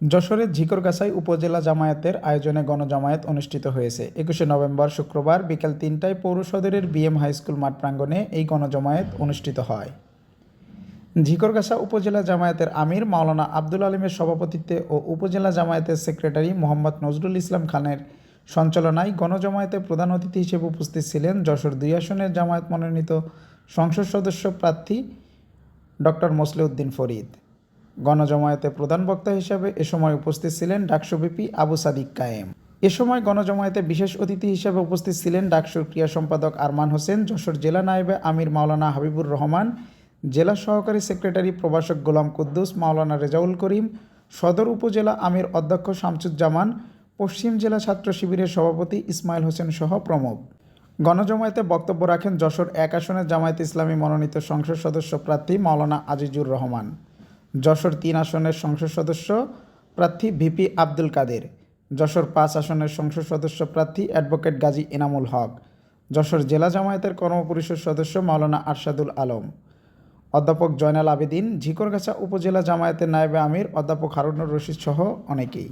যশোরের ঝিকরগাছাই উপজেলা জামায়াতের আয়োজনে গণজামায়াত অনুষ্ঠিত হয়েছে। একুশে নভেম্বর শুক্রবার বিকেল তিনটায় পৌর সদরের বিএম হাই স্কুল মাঠ প্রাঙ্গণে এই গণজামায়াত অনুষ্ঠিত হয়। ঝিকরগাছা উপজেলা জামায়াতের আমির মাওলানা আব্দুল আলিমের সভাপতিত্বে ও উপজেলা জামায়াতের সেক্রেটারি মোহাম্মদ নজরুল ইসলাম খানের সঞ্চালনায় গণজামায়াতে প্রধান অতিথি হিসেবে উপস্থিত ছিলেন যশোর দুই আসনের জামায়াত মনোনীত সংসদ সদস্য প্রার্থী ডক্টর মসলিউদ্দিন ফরিদ। গণজমায়েতে প্রধান বক্তা হিসেবে এ সময় উপস্থিত ছিলেন ডাকসুবিপি আবু সাদিক কায়েম। এ সময় গণজমায়েতে বিশেষ অতিথি হিসেবে উপস্থিত ছিলেন ডাকসুর ক্রিয়া সম্পাদক আরমান হোসেন, যশোর জেলা নায়েবে আমির মাওলানা হাবিবুর রহমান, জেলা সহকারী সেক্রেটারি প্রভাষক গোলাম কুদ্দুস, মাওলানা রেজাউল করিম, সদর উপজেলা আমির অধ্যক্ষ শামসুজ্জামান, পশ্চিম জেলা ছাত্র শিবিরের সভাপতি ইসমাইল হোসেন সহ প্রমুখ। গণজমায়েতে বক্তব্য রাখেন যশোর এক আসনের জামায়াত ইসলামী মনোনীত সংসদ সদস্য প্রার্থী মাওলানা আজিজুর রহমান। যশোর তিন আসনের সংসদ সদস্য প্রার্থী ভিপি আব্দুল কাদের, যশোর পাঁচ আসনের সংসদ সদস্য প্রার্থী অ্যাডভোকেট গাজী এনামুল হক, যশোর জেলা জামায়াতের কর্মপরিষদ সদস্য মাওলানা আরশাদুল আলম, অধ্যাপক জয়নাল আবেদিন, ঝিকরগাছা উপজেলা জামায়াতের নায়েবে আমির, অধ্যাপক হারুনুর রশিদ সহ অনেকেই।